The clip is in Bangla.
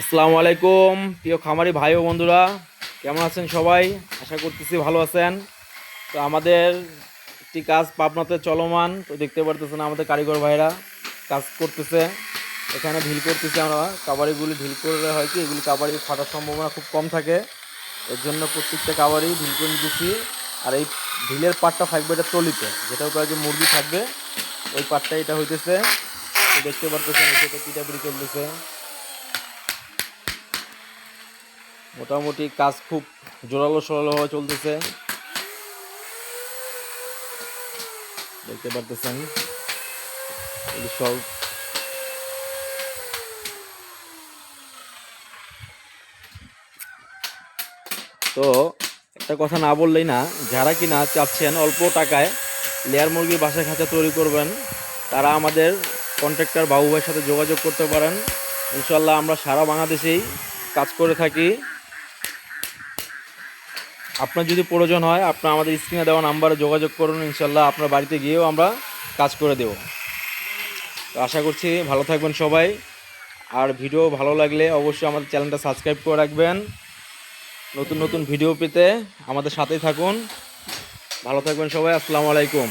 আসসালামু আলাইকুম, প্রিয় খামারি ভাই ও বন্ধুরা, কেমন আছেন সবাই? আশা করতেছি ভালো আছেন। তো আমাদের একটি কাজ পাবনাতে চলমান, তো দেখতে পারতেছেন আমাদের কারিগর ভাইরা কাজ করতেছে। এখানে ঢিল করতেছি আমরা কাবারিগুলি ঢিল করলে হয় কি, এগুলি কাবারি ফাটার সম্ভাবনা খুব কম থাকে। এর জন্য প্রত্যেকটা কাবারি ঢিল করে দিচ্ছি আর এই ঢিলের পাটটা থাকবে এটা তলিতে যেটা উপরে যে মুরগি থাকবে, ওই পাটটা এটা হইতেছে। দেখতে পারতেছেন সেটা পিটাপিটি চলতেছে। মোটামুটি কাজ খুব জোরালো সরালোভাবে চলতেছে। দেখতে পারতেছেন। সব তো একটা কথা না বললেই না, যারা কিনা চাচ্ছেন অল্প টাকায় লেয়ার মুরগির বাসা খাঁচা তৈরি করবেন, তারা আমাদের কন্ট্রাক্টর বাবু ভাইয়ের সাথে যোগাযোগ করতে পারেন। ইনশাল্লাহ আমরা সারা বাংলাদেশেই কাজ করে থাকি। আপনার যদি প্রয়োজন হয়, আপনার আমাদের স্ক্রিনে দেওয়া নাম্বারে যোগাযোগ করুন, ইনশাল্লাহ আপনার বাড়িতে গিয়েও আমরা কাজ করে দেব। তো আশা করছি ভালো থাকবেন সবাই। আর ভিডিও ভালো লাগলে অবশ্যই আমাদের চ্যানেলটা সাবস্ক্রাইব করে রাখবেন। নতুন নতুন ভিডিও পেতে আমাদের সাথেই থাকুন। ভালো থাকবেন সবাই, আসসালামু আলাইকুম।